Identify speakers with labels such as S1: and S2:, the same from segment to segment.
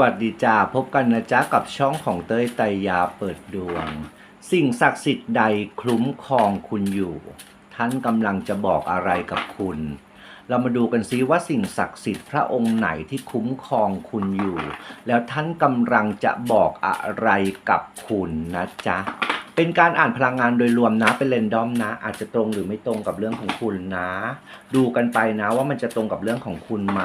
S1: วัสดีจ้าพบกันนะจ๊ะกับช่องของเต้ยไตรยาเปิดดวง สิ่งศักดิ์สิทธิ์ใดคลุ้มครองคุณอยู่ ท่านกำลังจะบอกอะไรกับคุณ เรามาดูกันซิว่าสิ่งศักดิ์สิทธิ์พระองค์ไหนที่คุ้มครองคุณอยู่ แล้วท่านกำลังจะบอกอะไรกับคุณนะจ๊ะ เป็นการอ่านพลังงานโดยรวมนะ เป็นเรนดอมนะ อาจจะตรงหรือไม่ตรงกับเรื่องของคุณนะ ดูกันไปนะว่ามันจะตรงกับเรื่องของคุณไหม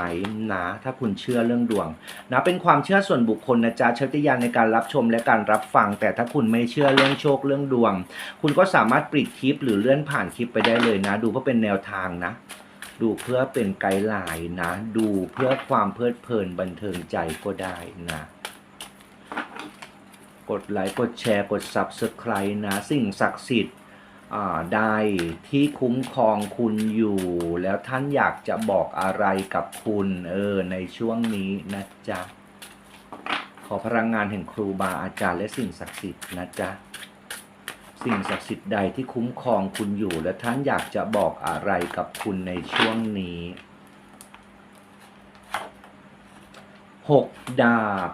S1: นะ ถ้าคุณเชื่อเรื่องดวงนะ เป็นความเชื่อส่วนบุคคลนะจ๊ะเชติยานในการรับชมและการรับฟัง แต่ถ้าคุณไม่เชื่อเรื่องโชคเรื่องดวง คุณก็สามารถปิดคลิปหรือเลื่อนผ่านคลิปไปได้เลยนะ ดูเพื่อเป็นแนวทางนะดูเพื่อเป็นไกด์ไลน์นะ ดูเพื่อความเพลิดเพลินบันเทิงใจก็ได้นะ กดไลค์กดแชร์กด Subscribe นะ สิ่งศักดิ์สิทธิ์ใดที่คุ้มครองคุณอยู่ แล้วท่านอยากจะบอกอะไรกับคุณเออในช่วงนี้นะจ๊ะ ขอพลังงานแห่งครูบาอาจารย์และสิ่งศักดิ์สิทธิ์นะจ๊ะสิ่งศักดิ์สิทธิ์ใดที่คุ้มครองคุณอยู่ และท่านอยากจะบอกอะไรกับคุณในช่วงนี้หกดาบ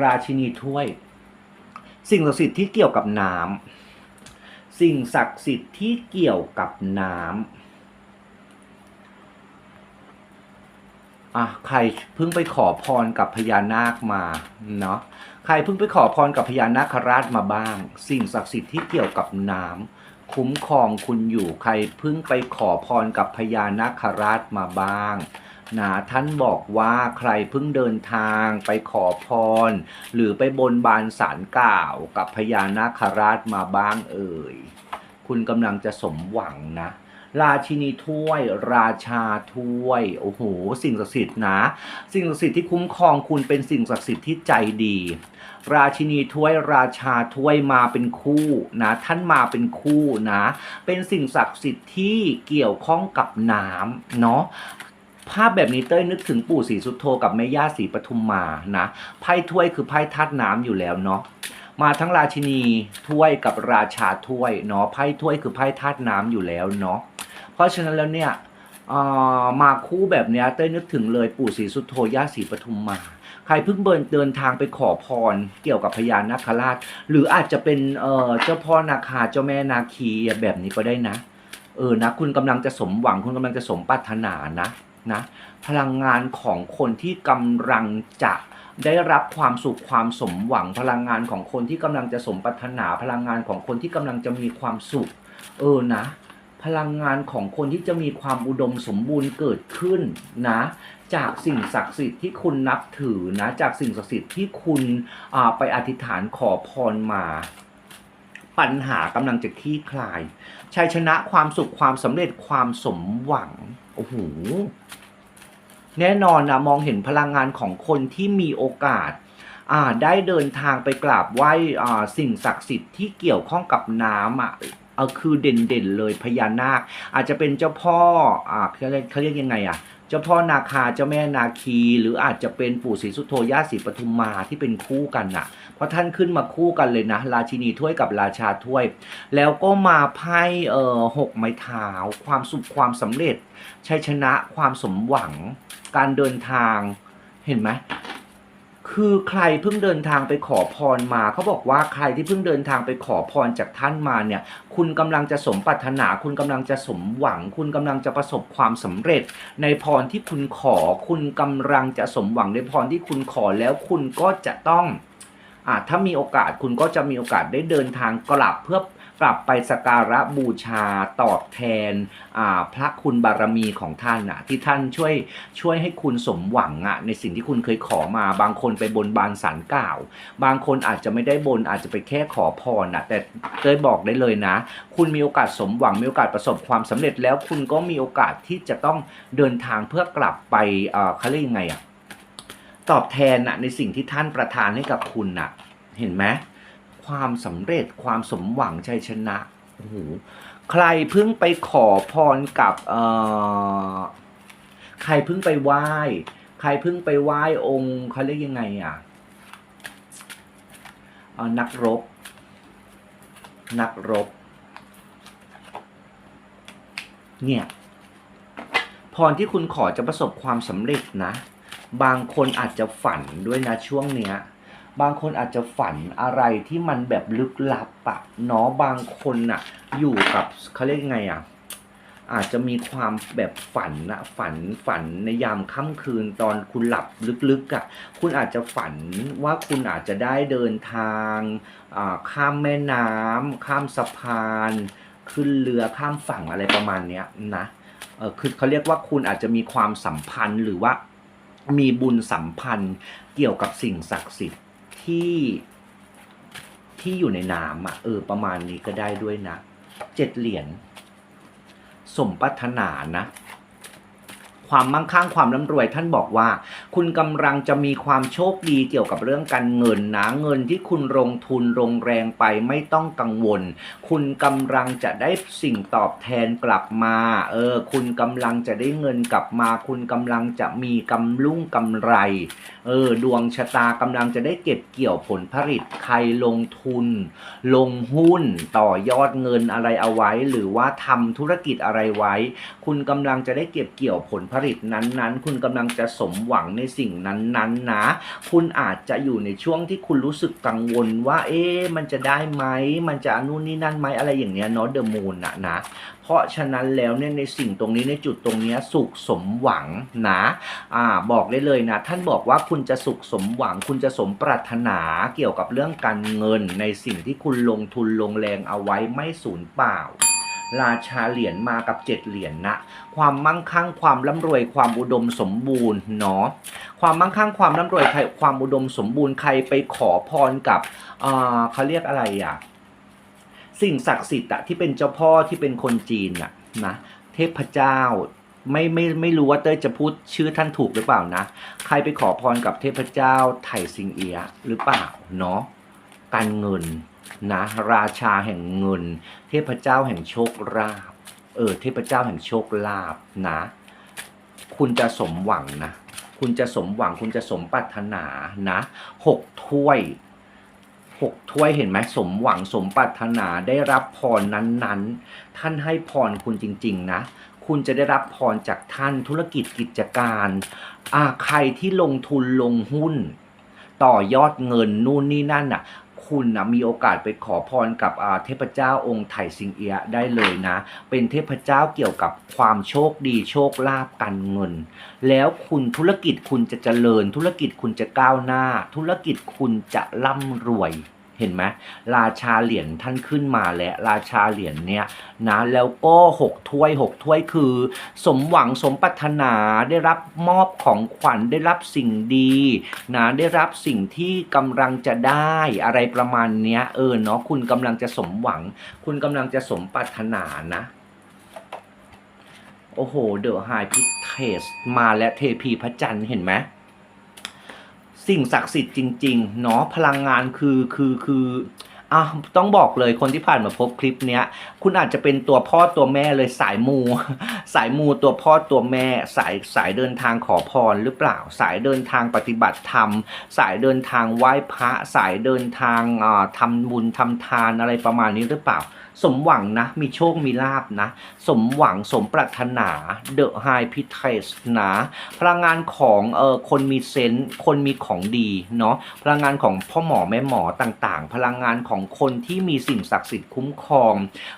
S1: ราชินีถ้วย สิ่งศักดิ์สิทธิ์ที่เกี่ยวกับน้ำสิ่งศักดิ์สิทธิ์ที่เกี่ยวกับน้ำอะใครเพิ่งไปขอพรกับพญานาคมาเนาะใครเพิ่งไปขอพรกับพญานาคราชมาบ้าง สิ่งศักดิ์สิทธิ์ที่เกี่ยวกับน้ำคุ้มครองคุณอยู่ใครเพิ่งไปขอพรกับพญานาคราชมาบ้าง นะท่านบอกว่าใครเพิ่งเดินทางไปขอพร หรือไปบนบานสารกล่าวกับพญานาคราชมาบ้างเอ่ย คุณกำลังจะสมหวังนะ ราชินีถ้วย ราชาถ้วย โอ้โห สิ่งศักดิ์สิทธิ์นะ สิ่งศักดิ์สิทธิ์ที่คุ้มครองคุณเป็นสิ่งศักดิ์สิทธิ์ที่ใจดี ราชินีถ้วย ราชาถ้วยมาเป็นคู่นะ ท่านมาเป็นคู่นะ เป็นสิ่งศักดิ์สิทธิ์ที่เกี่ยวข้องกับน้ำเนาะ ภาพแบบนี้เต้ยนึกถึงปู่ศรีสุโธกับแม่ย่าศรีปทุมมานะไพ่ถ้วยคือไพ่ธาตุน้ำอยู่แล้วเนาะมาทั้งราชินีถ้วยกับราชาถ้วยเนาะไพ่ถ้วยคือไพ่ธาตุน้ำอยู่แล้วเนาะเพราะฉะนั้นแล้วเนี่ยมาคู่แบบนี้เต้ยนึกถึงเลยปู่ศรีสุโธย่าศรีปทุมมา ใครเพิ่งเบินเดินทางไปขอพรเกี่ยวกับพญานาคราช หรืออาจจะเป็นเจ้าพ่อนาคาเจ้าแม่นาคีแบบนี้ก็ได้นะ เออนะ คุณกำลังจะสมหวังคุณกำลังจะสมปรารถนานะ นะพลังงานของคนที่กำลังจะได้รับความสุขความสมหวังพลังงานของคนที่กำลังจะสมปรารถนาพลังงานของคนที่กำลังจะมีความสุข เออนะ พลังงานของคนที่จะมีความอุดมสมบูรณ์เกิดขึ้นนะ จากสิ่งศักดิ์สิทธิ์ที่คุณนับถือนะ จากสิ่งศักดิ์สิทธิ์ที่คุณไปอธิษฐานขอพรมา ปัญหากำลังจะคลี่คลาย ชัยชนะความสุขความสำเร็จความสมหวัง โอ้โห แน่นอนนะมองเห็นพลังงานของคนที่มีโอกาสอ่าได้เดินทางไปกราบไหว้อ่าสิ่งศักดิ์สิทธิ์ที่เกี่ยวข้องกับน้ำอะเอาคือเด่นๆเลยพญานาค อาจจะเป็นเจ้าพ่ออ่าเขาเรียกเขาเรียกยังไงอะ เจ้าพ่อนาคาเจ้าแม่นาคี หรืออาจจะเป็นปู่ศรีสุโธย่าศรีปทุมมาที่เป็นคู่กันน่ะ เพราะท่านขึ้นมาคู่กันเลยนะ ราชินีถ้วยกับราชาถ้วย แล้วก็มาไพ่เอ่อหกไม้เท้าความสุขความสำเร็จชัยชนะความสมหวัง การเดินทางเห็นไหม คือใครเพิ่งเดินทางไปขอพรมาเขาบอกว่าใครที่เพิ่งเดินทางไปขอพรจากท่านมาเนี่ย คุณกำลังจะสมปรารถนา คุณกำลังจะสมหวัง คุณกำลังจะประสบความสำเร็จ ในพรที่คุณขอ คุณกำลังจะสมหวังในพรที่คุณขอแล้วคุณก็จะต้องอ่าถ้ามีโอกาสคุณก็จะมีโอกาสได้เดินทางกลับเพื่อ กลับไปสการะบูชาตอบแทนพระคุณบารมีของท่านอะที่ท่านช่วยช่วยให้คุณสมหวังอะในสิ่งที่คุณเคยขอมาบางคนไปบนบานสารกล่าว บางคนอาจจะไม่ได้บนอาจจะไปแค่ขอพรอะแต่เต้ยบอกได้เลยนะ คุณมีโอกาสสมหวังมีโอกาสประสบความสำเร็จแล้วคุณก็มีโอกาสที่จะต้องเดินทางเพื่อกลับไปเขาเรียกยังไงอะตอบแทนอะในสิ่งที่ท่านประทานให้กับคุณอะเห็นไหม ความสำเร็จความสมหวังชัยชนะโอ้โหใครเพิ่งไปขอพรกับเอ่อใครเพิ่งไปไหว้ ใครเพิ่งไปไหว้องค์เขาเรียกยังไงอะอ่อนักรบ นักรบ เนี่ย พรที่คุณขอจะประสบความสำเร็จนะ บางคนอาจจะฝันด้วยนะช่วงเนี้ย บางคนอาจจะฝันอะไรที่มันแบบลึกลับอะเนาะบางคนอะอยู่กับเขาเรียกไงอะอาจจะมีความแบบฝันนะฝันฝันในยามค่ำคืนตอนคุณหลับลึกๆอะคุณอาจจะฝันว่าคุณอาจจะได้เดินทางข้ามแม่น้ำข้ามสะพาน ขึ้นเรือข้ามฝั่งอะไรประมาณเนี้ยนะเออคือเขาเรียกว่าคุณอาจจะมีความสัมพันธ์หรือว่ามีบุญสัมพันธ์เกี่ยวกับสิ่งศักดิ์สิทธิ์ ที่ที่อยู่ในน้ำอะเออประมาณนี้ก็ได้ด้วยนะเจ็ดเหรียญสมปรารถนานะ ความมั่งคั่งความร่ำรวยท่านบอกว่า คุณกำลังจะมีความโชคดีเกี่ยวกับเรื่องการเงินนะเงินที่คุณลงทุนลงแรงไปไม่ต้องกังวล คุณกำลังจะได้สิ่งตอบแทนกลับมาเออคุณกำลังจะได้เงินกลับมา คุณกำลังจะมีกำลุ่งกำไรเออดวงชะตากำลังจะได้เก็บเกี่ยวผลผลิตใครลงทุน ลงหุ้นต่อยอดเงินอะไรเอาไว้ หรือว่าทำธุรกิจอะไรไว้ คุณกำลังจะได้เก็บเกี่ยวผลผลิตนั้นๆ คุณกำลังจะสมหวังในสิ่งนั้นๆนะ คุณอาจจะอยู่ในช่วงที่คุณรู้สึกกังวลว่า เอ๊ะมันจะได้ไหม มันจะนู่นนี่นั่นไหมอะไรอย่างเนี้ยเนาะเดอะมูนอะนะ เพราะฉะนั้นแล้วเนี่ยในสิ่งตรงนี้ในจุดตรงเนี้ยสุขสมหวังนะอ่าบอกได้เลยนะ ท่านบอกว่าคุณจะสุขสมหวัง คุณจะสมปรารถนาเกี่ยวกับเรื่องการเงินในสิ่งที่คุณลงทุนลงแรงเอาไว้ไม่สูญเปล่า ราชาเหรียญมากับเจ็ดเหรียญนะ ความมั่งคั่งความร่ำรวยความอุดมสมบูรณ์เนาะความมั่งคั่งความร่ำรวยใครความอุดมสมบูรณ์ใครไปขอพรกับอ่าเขาเรียกอะไรอะสิ่งศักดิ์สิทธิ์อะที่เป็นเจ้าพ่อที่เป็นคนจีนอะนะเทพเจ้าไม่ไม่ไม่รู้ว่าเต้ยจะพูดชื่อท่านถูกหรือเปล่านะ ใครไปขอพรกับเทพเจ้าไถ่ซิงเอียหรือเปล่าเนาะการเงิน นะราชาแห่งเงิน เทพเจ้าแห่งโชคลาภเออเทพเจ้าแห่งโชคลาภนะ คุณจะสมหวังนะ คุณจะสมหวังคุณจะสมปรารถนานะหกถ้วยหกถ้วยเห็นไหมสมหวังสมปรารถนาได้รับพรนั้นๆ ท่านให้พรคุณจริง ๆ นะ คุณจะได้รับพรจากท่านธุรกิจกิจการอ่าใครที่ลงทุนลงหุ้น ต่อยอดเงินนู่นนี่นั่นน่ะ คุณนะมีโอกาสไปขอพรกับเทพเจ้าองค์ไถ่ซิงเอียะได้เลยนะ เป็นเทพเจ้าเกี่ยวกับความโชคดีโชคลาภการเงิน แล้วคุณธุรกิจคุณจะเจริญ ธุรกิจคุณจะก้าวหน้า ธุรกิจคุณจะร่ำรวย เห็นไหมราชาเหรียญท่านขึ้นมาแล้วราชาเหรียญเนี่ยนะแล้วก็หกถ้วยหกถ้วยคือ สมหวังสมปรารถนาได้รับมอบของขวัญได้รับสิ่งดีนะได้รับสิ่งที่กำลังจะได้อะไรประมาณเนี้ยเออเนาะคุณกำลังจะสมหวัง คุณกำลังจะสมปรารถนานะโอ้โหเดอะไฮพิเทสมาและเทพีพระจันทร์เห็นไหม สิ่งศักดิ์สิทธิ์จริง ๆ เนาะพลังงานคือคือคือ อะต้องบอกเลยคนที่ผ่านมาพบคลิปเนี้ย คุณอาจจะเป็นตัวพ่อตัวแม่เลยสายมู สายมูตัวพ่อตัวแม่ สายสายเดินทางขอพรหรือเปล่า สายเดินทางปฏิบัติธรรม สายเดินทางไหว้พระ สายเดินทางอ่าทำบุญทำทานอะไรประมาณนี้หรือเปล่า สมหวังนะ มีโชคมีลาบนะ สมหวังสมปรารถนา The High p i t e s นะพลังงานของเออคนมีเซนส์คนมีของดีเนาะพลังงานของพ่อหมอแม่หมอต่างๆ พลังงานของของคนที่มีสิ่งศักดิ์สิทธิ์คุ้มครอง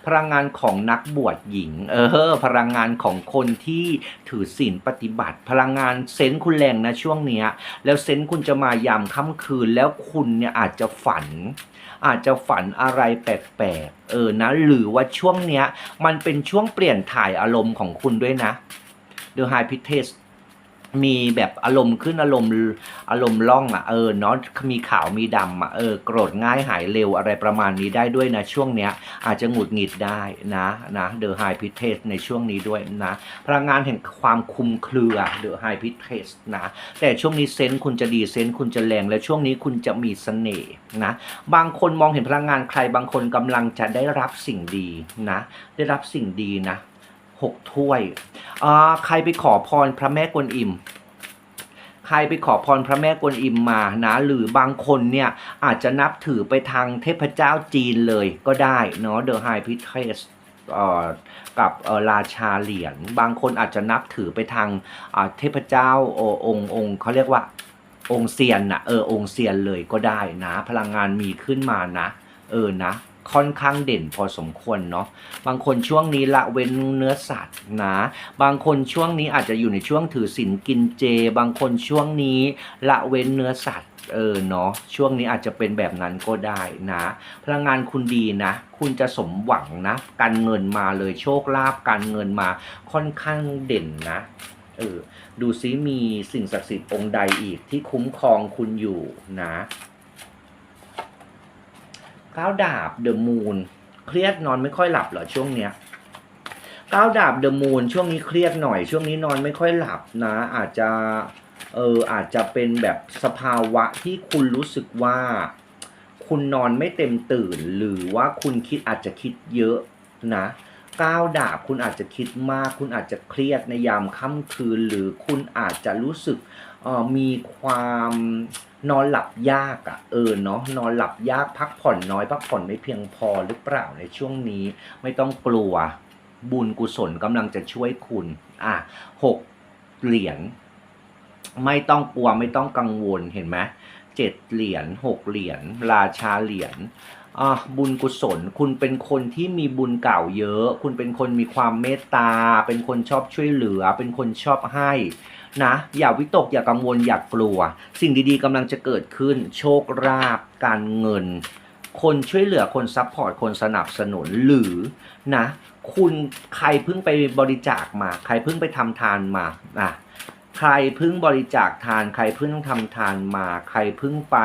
S1: พลังงานของนักบวชหญิง เออ พลังงานของคนที่ถือศีลปฏิบัติ พลังงานเซนคุณแรงนะช่วงเนี้ย แล้วเซนคุณจะมายามค่ำคืนแล้วคุณเนี่ยอาจจะฝัน อาจจะฝันอะไรแปลกๆเออนะหรือว่าช่วงเนี้ยมันเป็นช่วงเปลี่ยนถ่ายอารมณ์ของคุณด้วยนะ The High p i t e s มีแบบอารมณ์ขึ้นอารมณ์อารมณ์ล่องอะเออเนาะมีขาวมีดำอะเออโกรธง่ายหายเร็วอะไรประมาณนี้ได้ด้วยนะ ช่วงเนี้ยอาจจะหงุดหงิดได้นะนะ The High p i t e s ในช่วงนี้ด้วยนะ พลังงานแห่งความคุมเครือ The High p i t e s นะ แต่ช่วงนี้เซนส์คุณจะดีเซนส์คุณจะแรงและช่วงนี้คุณจะมีเสน่ห์นะบางคนมองเห็นพลังงานใครบางคนกำลังจะได้รับสิ่งดีนะ ได้รับสิ่งดีนะ หกถ้วยอ่าใครไปขอพรพระแม่กวนอิมใครไปขอพรพระแม่กวนอิมมานะหรือบางคนเนี่ยอาจจะนับถือไปทางเทพเจ้าจีนเลยก็ได้เนาะ The High p r i e s t เอ่อกับอ่อราชาเหรียญบางคนอาจจะนับถือไปทางอ่าเทพเจ้าอองค์องค์เขาเรียกว่าองค์เซียนนะเออองค์เซียนเลยก็ได้นะ พลังงานมีขึ้นมานะ เออนะ ค่อนข้างเด่นพอสมควรเนาะบางคนช่วงนี้ละเว้นเนื้อสัตว์นะบางคนช่วงนี้อาจจะอยู่ในช่วงถือศีลกินเจ บางคนช่วงนี้ละเว้นเนื้อสัตว์เออเนาะช่วงนี้อาจจะเป็นแบบนั้นก็ได้นะ พลังงานคุณดีนะ คุณจะสมหวังนะ การเงินมาเลยโชคลาภการเงินมาค่อนข้างเด่นนะเออดูซิมีสิ่งศักดิ์สิทธิ์องค์ใดอีกที่คุ้มครองคุณอยู่นะ ก้าวดาบเดอะมูนเครียดนอนไม่ค่อยหลับเหรอช่วงเนี้ยก้าวดาบเดอะมูนช่วงนี้เครียดหน่อยช่วงนี้นอนไม่ค่อยหลับนะ อาจจะเอออาจจะเป็นแบบสภาวะที่คุณรู้สึกว่า คุณนอนไม่เต็มตื่น หรือว่าคุณคิดอาจจะคิดเยอะนะก้าวดาบคุณอาจจะคิดมาก คุณอาจจะเครียดในยามค่ำคืน หรือคุณอาจจะรู้สึก มีความนอนหลับยากอะ่ะเออเนาะนอนหลับยากพักผ่อนน้อย พักผ่อนไม่เพียงพอหรือเปล่าในช่วงนี้ ไม่ต้องกลัวบุญกุศลกำลังจะช่วยคุณ อะหกเหรียญไม่ต้องกลัวไม่ต้องกังวลเห็นไหมเจ็ดเหรียญหกเหรียญราชาเหรียญอะบุญกุศล คุณเป็นคนที่มีบุญเก่าเยอะ คุณเป็นคนมีความเมตตา เป็นคนชอบช่วยเหลือ เป็นคนชอบให้ นะ อย่าวิตกอย่ากังวลอย่ากลัว สิ่งดีๆกำลังจะเกิดขึ้น โชคลาภการเงิน คนช่วยเหลือคนซัพพอร์ตคนสนับสนุนหรือนะ คุณใครเพิ่งไปบริจาคมา ใครเพิ่งไปทำทานมาอะ ใครเพิ่งบริจาคทาน ใครเพิ่งทำทานมา ใครเพิ่งไป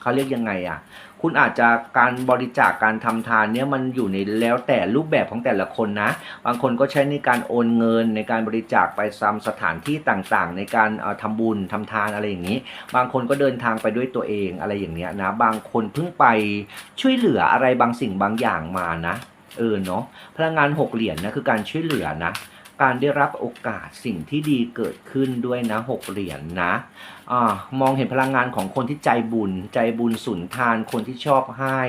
S1: เขาเรียกยังไงอะ คุณอาจจะการบริจาคการทำทานเนี่ยมันอยู่ในแล้วแต่รูปแบบของแต่ละคนนะ บางคนก็ใช้ในการโอนเงินในการบริจาคไปซ้ำสถานที่ต่างๆ ในการเอ่อทำบุญทำทานอะไรอย่างนี้ บางคนก็เดินทางไปด้วยตัวเองอะไรอย่างเนี้ยนะ บางคนเพิ่งไปช่วยเหลืออะไรบางสิ่งบางอย่างมานะ เออเนาะ พลังงานหกเหรียญนะคือการช่วยเหลือนะ การได้รับโอกาสสิ่งที่ดีเกิดขึ้นด้วยนะหกเหรียญนะอมองเห็นพลังงานของคนที่ใจบุญ ใจบุญสุนทานคนที่ชอบให้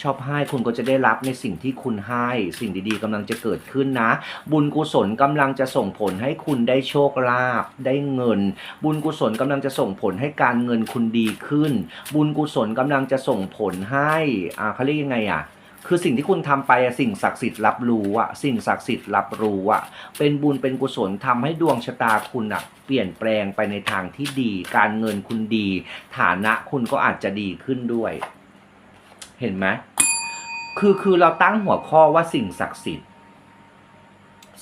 S1: ชอบให้คุณก็จะได้รับในสิ่งที่คุณให้ สิ่งดีๆกำลังจะเกิดขึ้นนะ บุญกุศลกำลังจะส่งผลให้คุณได้โชคลาภได้เงิน บุญกุศลกำลังจะส่งผลให้การเงินคุณดีขึ้น บุญกุศลกำลังจะส่งผลให้อ่าเขาเรียกยังไงอะ คือสิ่งที่คุณทำไปอะสิ่งศักดิ์สิทธิ์รับรู้อะสิ่งศักดิ์สิทธิ์รับรู้อะเป็นบุญเป็นกุศลทำให้ดวงชะตาคุณอะเปลี่ยนแปลงไปในทางที่ดี การเงินคุณดี ฐานะคุณก็อาจจะดีขึ้นด้วย เห็นไหมคือคือเราตั้งหัวข้อว่าสิ่งศักดิ์สิทธิ์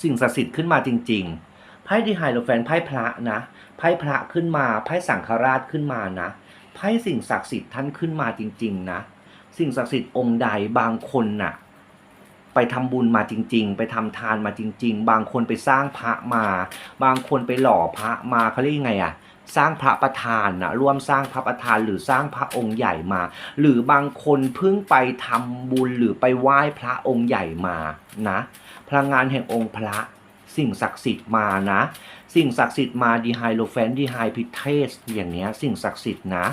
S1: สิ่งศักดิ์สิทธิ์ขึ้นมาจริง ๆ ไพ่ดีไฮโลแฟนไพ่พระนะไพ่พระขึ้นมาไพ่สังฆราชขึ้นมานะไพ่สิ่งศักดิ์สิทธิ์ท่านขึ้นมาจริง ๆ นะ สิ่งศักดิ์สิทธิ์องค์ใดบางคนน่ะ ไปทำบุญมาจริง ๆ ไปทำทานมาจริง ๆ บางคนไปสร้างพระมา บางคนไปหล่อพระมาเขาเรียกยังไงอะสร้างพระประธานนะร่วมสร้างพระประธานหรือสร้างพระองค์ใหญ่มา หรือบางคนเพิ่งไปทำบุญหรือไปไหว้พระองค์ใหญ่มานะพลังงานแห่งองค์พระ สิ่งศักดิ์สิทธิ์มานะ สิ่งศักดิ์สิทธิ์มาดีไฮโลแฟนดีไฮพิเทสอย่างเนี้ยสิ่งศักดิ์สิทธิ์นะ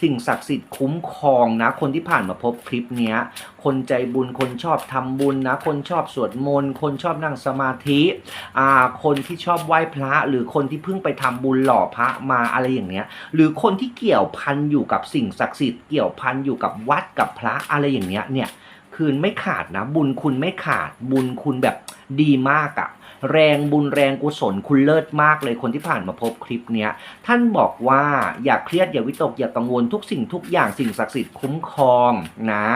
S1: สิ่งศักดิ์สิทธิ์คุ้มครองนะ คนที่ผ่านมาพบคลิปเนี้ย คนใจบุญคนชอบทำบุญนะ คนชอบสวดมนต์คนชอบนั่งสมาธิอ่าคนที่ชอบไหว้พระหรือคนที่เพิ่งไปทำบุญหล่อพระมาอะไรอย่างเนี้ย หรือคนที่เกี่ยวพันอยู่กับสิ่งศักดิ์สิทธิ์เกี่ยวพันอยู่กับวัดกับพระอะไรอย่างเนี้ยเนี่ยคืนไม่ขาดนะ บุญคุณไม่ขาดบุญคุณแบบดีมากอะ แรงบุญแรงกุศลคุณเลิศมากเลยคนที่ผ่านมาพบคลิปเนี้ยท่านบอกว่าอย่าเครียดอย่าวิตกอย่ากังวลทุกสิ่งทุกอย่างสิ่งศักดิ์สิทธิ์คุ้มครองนะ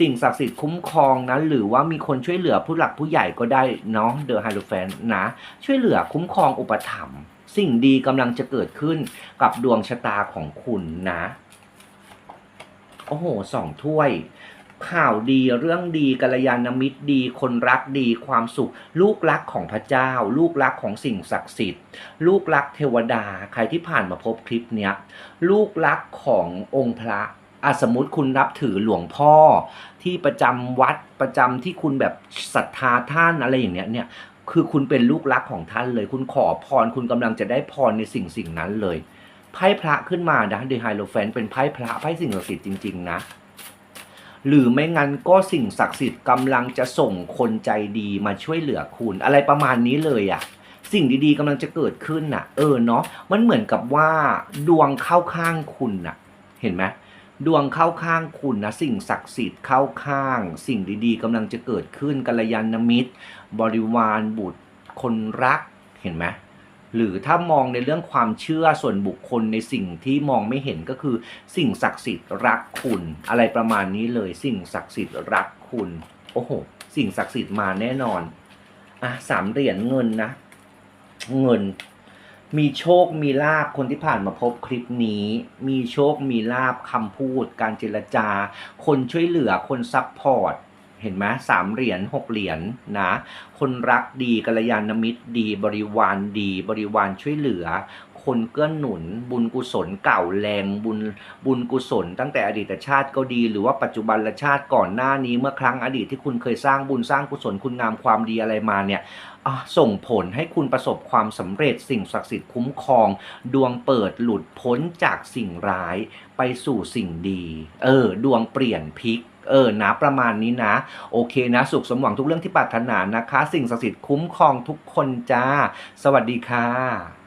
S1: สิ่งศักดิ์สิทธิ์คุ้มครองนะหรือว่ามีคนช่วยเหลือผู้หลักผู้ใหญ่ก็ได้เนาะเดอะไฮโลแฟนนะ ช่วยเหลือคุ้มครองอุปถัมภ์สิ่งดีกำลังจะเกิดขึ้นกับดวงชะตาของคุณนะ โอ้โหสองถ้วย ข่าวดีเรื่องดีกัลยาณมิตรดี คนรักดีความสุข ลูกรักของพระเจ้า ลูกรักของสิ่งศักดิ์สิทธิ์ ลูกรักเทวดาใครที่ผ่านมาพบคลิปเนี้ยลูกรักขององค์พระอะสมมติคุณนับถือหลวงพ่อที่ประจำวัดประจำที่คุณแบบศรัทธาท่านอะไรอย่างเนี้ยเนี่ยคือคุณเป็นลูกรักของท่านเลย คุณขอพรคุณกำลังจะได้พรในสิ่งสิ่งนั้นเลยไพ่พระขึ้นมานะเดไฮโลแฟนเป็นไพ่พระไพ่สิ่งศักดิ์สิทธิ์จริง ๆ นะ หรือไม่งั้นก็สิ่งศักดิ์สิทธิ์กำลังจะส่งคนใจดีมาช่วยเหลือคุณ อะไรประมาณนี้เลยอะสิ่งดีๆกำลังจะเกิดขึ้นน่ะ เออเนาะมันเหมือนกับว่าดวงเข้าข้างคุณน่ะ เห็นไหมดวงเข้าข้างคุณนะสิ่งศักดิ์สิทธิ์เข้าข้าง สิ่งดีๆกำลังจะเกิดขึ้นกัลยาณมิตร บริวารบุตรคนรักเห็นไหม หรือถ้ามองในเรื่องความเชื่อส่วนบุคคลในสิ่งที่มองไม่เห็นก็คือ สิ่งศักดิ์สิทธิ์รักคุณ อะไรประมาณนี้เลย สิ่งศักดิ์สิทธิ์รักคุณ โอ้โห สิ่งศักดิ์สิทธิ์มาแน่นอนอะสามเหรียญเงินนะ เงิน มีโชคมีลาบคนที่ผ่านมาพบคลิปนี้ มีโชคมีลาบคำพูด การเจรจา คนช่วยเหลือคนซัพพอร์ต เห็นไหมสามเหรียญหกเหรียญนะคนรักดีกัลยาณมิตรดี บริวารดี บริวารช่วยเหลือ คนเกื้อหนุน บุญกุศลเก่าแรงบุญบุญกุศล ตั้งแต่อดีตชาติก็ดี หรือว่าปัจจุบันชาติก่อนหน้านี้เมื่อครั้งอดีตที่คุณเคยสร้างบุญสร้างกุศลคุณงามความดีอะไรมาเนี่ยส่งผลให้คุณประสบความสำเร็จสิ่งศักดิ์สิทธิ์คุ้มครอง ดวงเปิดหลุดพ้นจากสิ่งร้ายไปสู่สิ่งดี เออ ดวงเปลี่ยนพลิก เออนะประมาณนี้นะ โอเคนะ สุขสมหวังทุกเรื่องที่ปรารถนานะคะ สิ่งศักดิ์สิทธิ์คุ้มครองทุกคนจ้า สวัสดีค่ะ